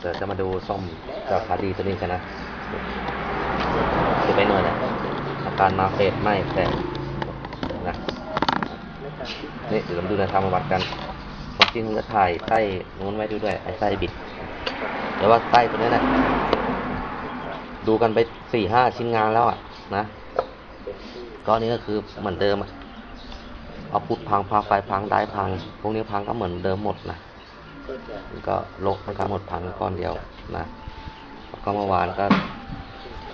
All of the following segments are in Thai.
เดี๋ยวจะมาดูซ่อมเจ้าคาดีตัวนี้กันนะดูไปหน่อยนะอาการมาเฟสไหมแตกนะนี่เดี๋ยวเรามดูในทางประวัติกันความจริงจะถ่ายไส้นู้นไว้ด้วยไอ้ไส้บิดเดี๋ยวว่าไส้ตัวนี้นะดูกันไปสี่ห้าชิ้นงานแล้วอะนะก็อันนี้ก็คือเหมือนเดิมอะเอาพุดพังพาไฟพังได้พัง พวกนี้พังก็เหมือนเดิมหมดนะ ก็ลกมันก็หมดพันก้อนเดียวนะแล้วก็เมื่อวานก็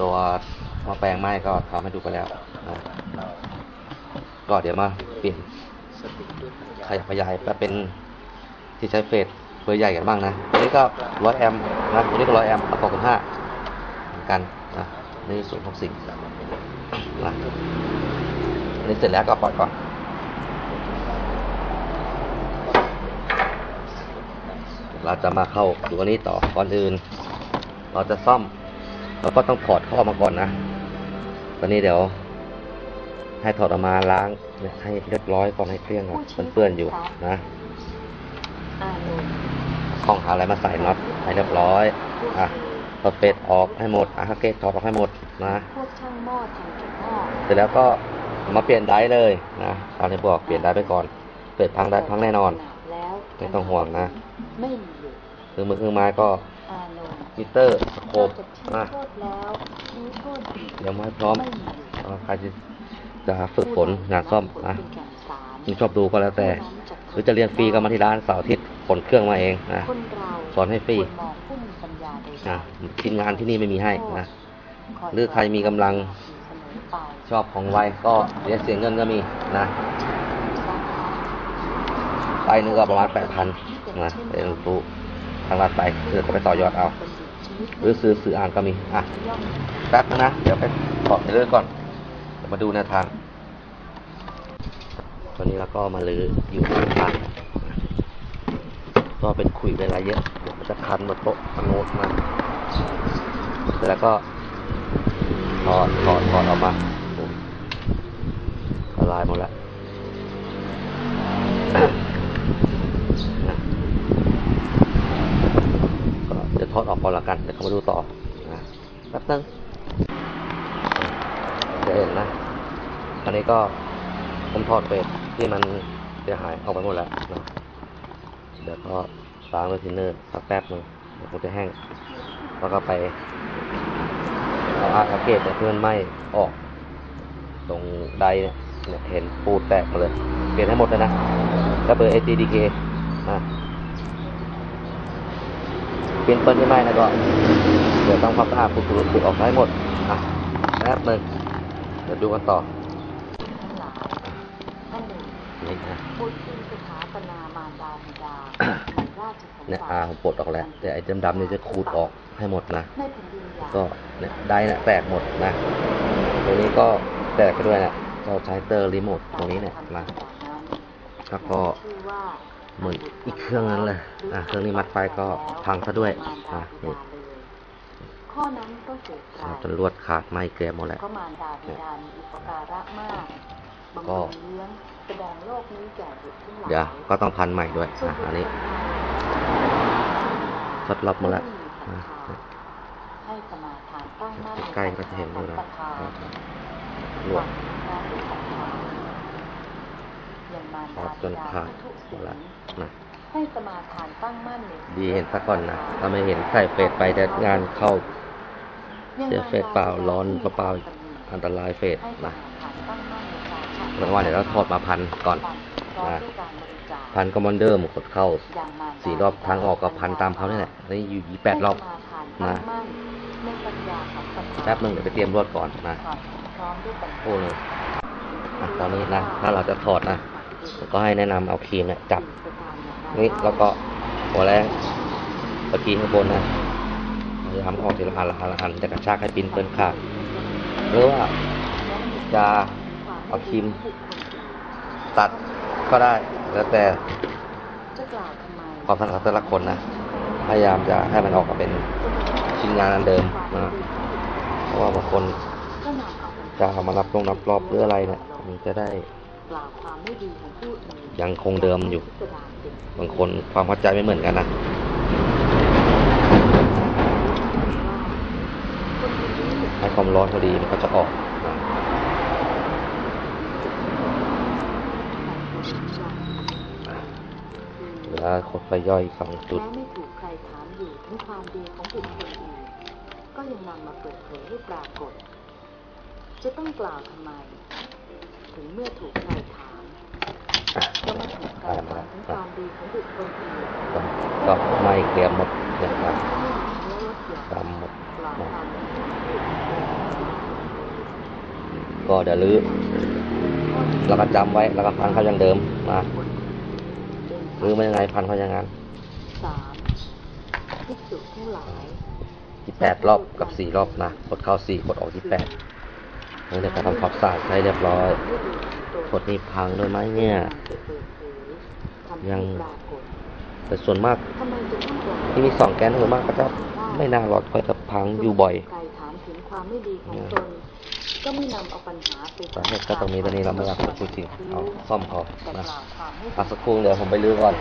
ตัวมาแปลงไม้ก็ทำให้ดูไปแล้วนะก็เดี๋ยวมาเปลี่ยนขยับขยายไปเป็นที่ใช้เฟสเบอร์ใหญ่กันบ้างนะตัวนี้ก็ร้อยแอมป์นะตัวนี้ก็ร้อยแอมป์เอาปอกกันห้าเหมือนกันนะนี่สูตรหกสิบนะอันนี้เสร็จแล้วก็ปล่อยก่อน เราจะมาเข้าดูอันนี้ต่อก่อนอื่น เราจะซ่อมเราก็ต้องถอดเข้าออกมาก่อนนะ ตอนนี้เดี๋ยว ให้ถอดออกมาล้างให้เรียบร้อยก่อนให้เครื่องก่อนมันเปื้อนอยู่นะอานนท์ข้องหาอะไรมาใส่น็อตให้เรียบร้อยอะถอดเป็ดออกให้หมดอะฮักเกตถอดออกให้หมดนะพวกช่างหม้อทำจุดหม้อเสร็จแล้วก็มาเปลี่ยนไดร์เลยนะตามที่บอกเปลี่ยนไดร์ไปก่อน เปิดพังได้พังแน่นอนแล้ว ไม่ต้องห่วงนะไม่มีอยู่เครื่องมือเครื่องไม้ก็อานนท์มิเตอร์สโคปนอกนะจากทิ้งโทษแล้วทิ้งโทษอีกเดี๋ยวมาให้พร้อมไม่มีอยู่ก็ใครจะจะฝึกฝนงานซ่อมนะเป็นแก่นสารนี่ชอบดูก็แล้วแต่ หรือจะเรียนฟรีก็มาที่ร้านเสาร์อาทิตย์ขนเครื่องมาเองนะคนเราสอนให้ฟรีควมองผู้มีปัญญาโดยนะทีมงานที่นี่ไม่มีให้นะคยหรือใครมีกำลังเสมอไปชอบของไวก็เรียนเสียเงินก็มีนะ ไปนึงก็ประมาณแปดพันนะเป็นรู้ทางรัฐไปเพื่อก็ไปต่อยอดเอา หรือซื้อซื้ออ่านก็มี อะแป๊บนะ เดี๋ยวไปตอบในเรื่องก่อนเดี๋ยวมาดูแนวทาง ตอนนี้เราก็มาลืออยู่ข้างล่างก็เป็นคุยเวลาเยอะเดี๋ยวมันจะคันมาโต๊ะมันโน้ตมาเสร็จแล้วก็ถอดถอดถอดออกมาละลายหมดแล้ว นะก็เดี๋ยว ถอดออกก่อนละกันเดี๋ยวเขามาดูต่อนะแป๊บนึงเดี๋ยวเห็นนะอันนี้ก็ผมถอดเฟสที่มันเสียหายออกไปหมดแล้วนะเดี๋ยวก็ล้างด้วยทินเนอร์สักแป๊บหนึงเดี๋ยวผมจะแห้ง แล้วก็ไปเอาอาร์เกตเนี่ยที่มันไหมออก ตรงไดเนี่ยเนี่ยเห็นปูดแตกมาเลย เปลี่ยนให้หมดเลยนะ แล้วเบอร์ ATDK นะ เปลี่ยนเปิ้ลที่ไหม้นะก็เดี๋ยวต้องพับสะอาดปูดปูดปูดออกให้หมดอะแป๊บหนึงเดี๋ยวดูกันต่อทั้งหลายท่านหนึ่งนี่นะพูดถึงสถาปนามารดาบิดาในราชสมเนี่ยบัอาติผมปลดออกแล้วแต่ไอ้ดำๆเนี่ยจะขูดออกให้หมดนะในแผ่นดินใหญ่ก็เนี่ยได้นะแตกหมดนะตัวนี้ก็แตกไปด้วยนะเราใช้เตอร์รีโมทตรงนี้เนี่ยนะแล้วก็ชื่อว่า เหมือนอีกเครื่องนั้นเลยอะเครื่องนี้มัดไฟก็พังซะด้วยอะนี่ข้อนั้นก็เกิดกลายจนลวดขาดไหม้เกลียหมดแล้วเพราะมารดาบิดามีอุปการะมากบำก็รุงเลี้ยงแสดงโลกนี้แก่บุตรทั้งหลายเดี๋ยวก็ต้องพันใหม่ด้วยอะอันนี้ทดรอบหมดแล้วอะให้สมาทานตั้งมั่นใกล้ๆก็จะเห็นอยู่นะประทานอะลหววัด งการที่ศรัทธายังมารอดาอกจนขาดทุกหมสิ่ดงแล้วนะให้สมาทานตั้งมั่นในดีเห็นซะก่อนนะถ้าไม่เห็นใส่เฟสไปแต่งานเข้าเสียเฟสเปล่าร้อนเปล่าๆอันตรายเฟสให้สนะมาทานตั้งมั่นในการทำแล้วว่าเดี๋ยวเราถอดมาพันก่อนพร้อมนะด้วยการบริจาคพันก็มอนเดิมกดเข้าอย่างมารดาสี่รอบทางออกก็พันตามเขานี่แหละนี่อยู่ยี่แปดรอบให้สมาทานตั้นะงมั่นในปัญญาของศรัทธาแป๊บนึงเดี๋ยวไปเตรียมรวดก่อนนะพร้อมด้วยปัญญาโอ้เลยอะตอนนี้นะ ถ้าเราจะถอดนะผม ก็ให้แนะนำเอาครีมเนี่ยจับนี่แล้วก็หัวแรงตะกี้ข้างบนนะพยายามออกทีละอันละอันละอันจะกระชากให้ปิ้นเปิ้นขาดหรือว่าจะเอาครีมตัดก็ได้แล้วแต่จะกล่าวทำไมความถนัดแต่ละคนนะพยายามจะให้มันออกมาเป็นชิ้นงานอันเดิมนะเพราะว่าบางคนก็นำเอาเป็นจะเอามานับลงนับรอบหรืออะไรเนี่ยมันจะได้ ยังคงเดิมอยู่ บางคนความเข้าใจไม่เหมือนกันนะให้ความร้อนพอดีมันก็จะออกเหลือคนไปย่อยสองจุดแม้ไม่ถูกใครถามอยู่ถึงความดีของบุคคลอื่นก็ยังนำมาเปิดเผยให้ปรากฏ จะต้องกล่าวทำไม ถึงเมื่อถูกใครถามก็ม่ถูกใครถามถึงความดีของบุคคลอื่นก็ไม่เกลียมหมดนะครับไม่หวังลดหย่อนตามดกล่าวนะความดีของผู้อื่นก็เดี๋ยวลื้อแล้วก็จำไว้ แล้วก็พันเขาอย่างเดิมนะลื้อมันยังไงพันเขาอย่างนั้นสามภิกษุทั้งหลายที่แปดรอบกับสี่รอบนะกดเข้าสี่กดออกที่แปด นี่จะทำความสะอาดให้เรียบร้อยกดนี่พังด้วยไหมเนี่ย ยัง แต่ส่วนมากทำไมจะต้องบอกที่มีสองแกนส่วนมากก็จะไม่น่ารอดก็จะพังอยู่บ่อยใครถามถึงความไม่ดีของตนก็ไม่นำเอาปัญหาไปสาเหตุก็ตรงนี้ตรงนี้เราไม่อยากพูดจริงๆเอาซ่อมพอแต่กนะล่าวความให้พักสักครู่เดี๋ยวผมไปลื้อก่อน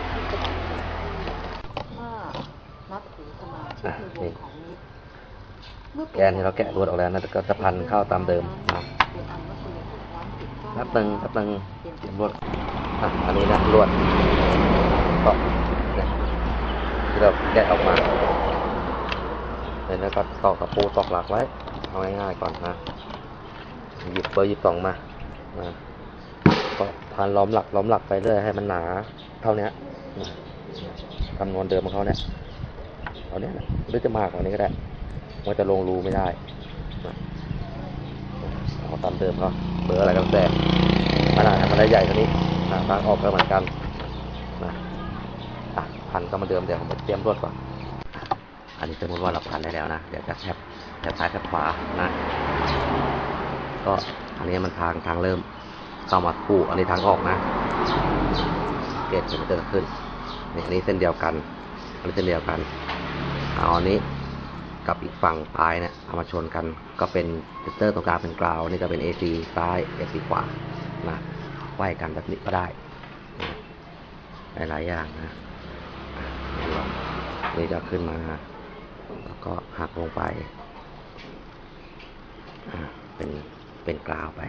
ห้านับถือสมาชิกในวงของมิตรเมื่อ แกนที่เราแกะรวดออกแล้วนะก็จะพันเข้าตามเดิมนะเป็นอันว่าคุณถูกน้ำติดก้านแป๊บนึงแป๊บนึงเตรียมรวดอะอันนี้นะรวดก็เนี่ยที่เราแกะออกมาแล้วก็ตอกตะปูตอกหลักไว้เอาง่ายๆก่อนนะหยิบเบอร์หยิบสองมานะก็พันล้อมหลักล้อมหลักไปเรื่อยให้มันหนาเท่านี้คำนวณเดิมของเขาเนี่ยเท่าเนี้ยนะหรือจะมากกว่านี้ก็ได้ มันจะลงรูไม่ได้เอาตามเดิมเขาเบอร์อะไรก็แล้แต่ขนาดมันได้ใหญ่เท่านี้นะบางออกก็เหมือนกันนะพันก็มาเดิมเดี๋ยวผมเตรียมรวดก่อนอันนี้สมมติว่าเราพันได้แล้วนะเดี๋ยวจะแทบแทบซ้ายแทบขวานะก็อันนี้มันทางทางเริ่มเข้ามาคู่อันนี้ทางออกนะเกตมันจะขึ้นนี่อันนี้เส้นเดียวกัน อันนี้เส้นเดียวกันเอาอันนี้ กับอีกฝั่งปลายเนี่ยเอามาชนกันก็เป็นฟิลเตอร์ตรงกลางเป็นกราวนี่ก็เป็น AC ซ้าย AC ขวานะไหวกันแบบนี้ก็ได้นะหลายๆอย่างนะนี่จะขึ้นมา แล้วก็หักลงไปเป็นเป็นกราวไป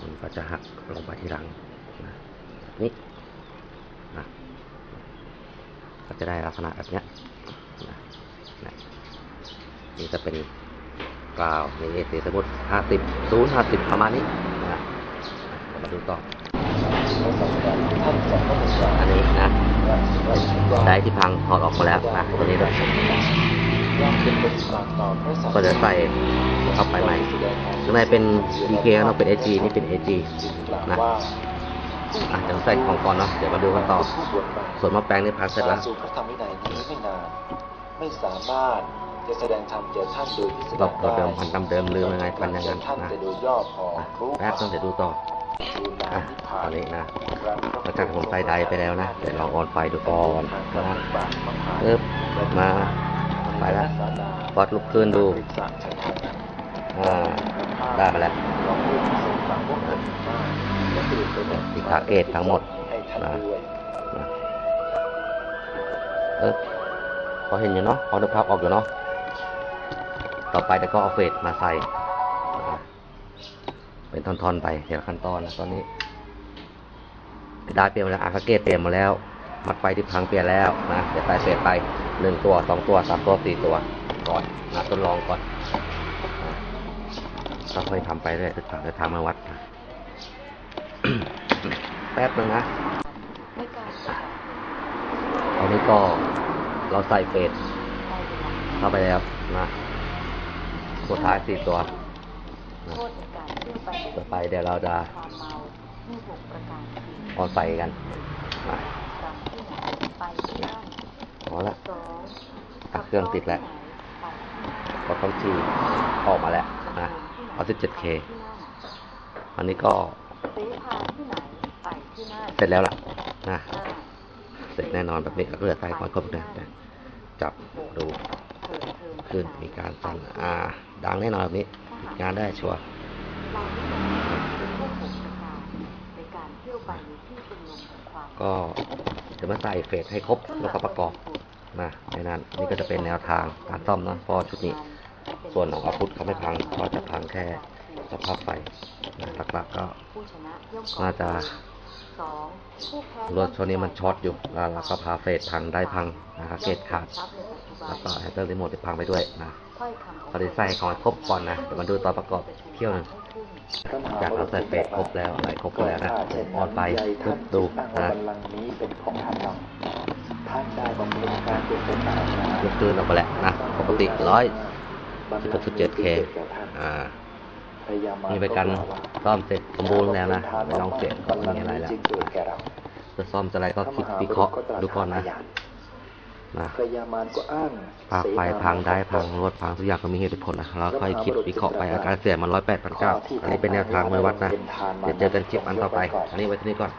มันก็จะหักลงไปที่หลังนี่ะแบบนี้นะ ก็จะได้ลักษณะแบบนี้นะนะนี่จะเป็นกราวนี่เอสมมติห้าสิบศูนย์ห้าสิบประมาณนี้นะมาดูต่อ อันนี้นะได้ที่พังถอดออกมาแล้วนะตัวนี้ด้วยก็จะใส่เข้าไปใหม่ข้างในเป็น DK ข้างนอกเป็น AG นี่เป็น AG นะ อะเดี๋ยวใส่ของก่อนเนาะเดี๋ยวมาดูกันต่อ ส่วนมะแปลงนี่พันเสร็จแล้ว สู่พระธรรมวินัยนี้ไม่นานไม่สามารถจะแสดงธรรมแก่ท่านโดยพิสเราดารเราเดิมพันตามเดิมลืมยังไงพันอย่างนั้นท่านนะจะดูย่อพออะรู้แป๊บนึงเดี๋ยวดูต่อดูนาอะนิพพาตอนนี้นะครั้งหลังจากผมใส่ใดไปแล้วนะเดี๋ยวลองออนไฟดูก่อนทางนะบาทมะพร้าวปึ๊บมาไปแล้ววัดลูกคืนดูสระชัยธรรมอ่าได้มาแล้วลองพูดถึง สาวกคนมากและตื่นไปหมดที่ขาเอททั้งหมดให้ท่านนะด้วยนะเออพอเห็นอยู่เนาะพอนึกภาพออกอยู่เนาะต่อไปเดี๋ยวก็เอาเฟสมาใส่นะเป็นท่อนๆไปเดี๋ยวขั้นตอนนะตอนนี้ได้เปลี่ยนมาแล้วอาคาเกตเปลี่ยนมาแล้วมัดไฟที่พังเปลี่ยนแล้วนะเดี๋ยวใส่เศษไปหนึ่งตัวสองตัวสามตัวสี่ตัวก่อนนะทดลองก่อนนะต้องค่อยทำไปเรื่อยศึกษาจะทำมาวัดนะ แป๊บนึงนะไม่กล้าจะตอนนี้ก็เราใส่เฟสเข้าไปแล้วนะตัวท้ายสี่ตัวนะโทษในการเที่ยวไปต่อไปเดี๋ยวเราจะความเมาที่หกประการคือออนไฟกันนะจำที่ไหนไปที่นั่นพอละสองอะเครื่องติดแล้วไปที่ก็ต้องชีออกมาแล้วนะเอา 17K อันนี้ก็ เสร็จแล้วล่ะนะเสร็จแน่นอนแบบนี้ก็เหลือใส่ก่อนครบนะนะจับดูขึ้นมีการสั่นอ่า ดังแน่นอนแบบนี้งานได้ชัวร์เราไม่ต้องเป็นผู้หกประการในการเที่ยวไปในที่ชุมนุมแห่งความก็เดี๋ยวมาใส่เฟสให้ครบแล้วก็ประกอบนะในนั้นนี่ก็จะเป็นแนวทางการซ่อมนะพราะชุดนี้ ส่วนของอาวุธเขาไม่พังก็จะพังแค่สภาพไฟนะหลักๆก็ผู้ชนะย่อาจะ รถช่วงนี้มันช็อตอยู่แล้วเราก็พาเฟสพังได้พังนะครับเกตขาดแล้วก็แฮนเดิลรีโมทที่พังไปด้วยนะถ้อยคำของพอดีใส่ของครบก่อนนะเดี๋ยวมาดูตอนประกอบเที่ยวหนึ่งจากเราใส่เฟสครบแล้วอะไรครบแล้วนะออนไปปุ๊บดูนะบัลลังก์นี้เป็นของท่านเราท่านได้บำเพ็ญการเป็นเป็นต่างยกคืนออกไปแล้วนะปกติร้อยสิบหกสิบเจ็ดเคอ่า นี่เป็นการซ่อมเสร็จสมบูรณ์แล้วนะไม่ต้องเสียก็ไม่มีอะไรแล้วจึงเกิดแก่เราจะซ่อมจะอะไรก็คิดวิเคราะห์ดูก่อนนะนะพยามารก็อ้างปากไฟพังได้พังรถพังทุกอย่างก็มีเหตุผลนะแล้วค่อยคิดวิเคราะห์ไปอาการเสียมันร้อยแปดพันเก้าอันนี้เป็นแนวทางไว้วัดนะเดี๋ยวเจอกันคลิปอันต่อไป อันนี้ไว้ที่นี่ก่อน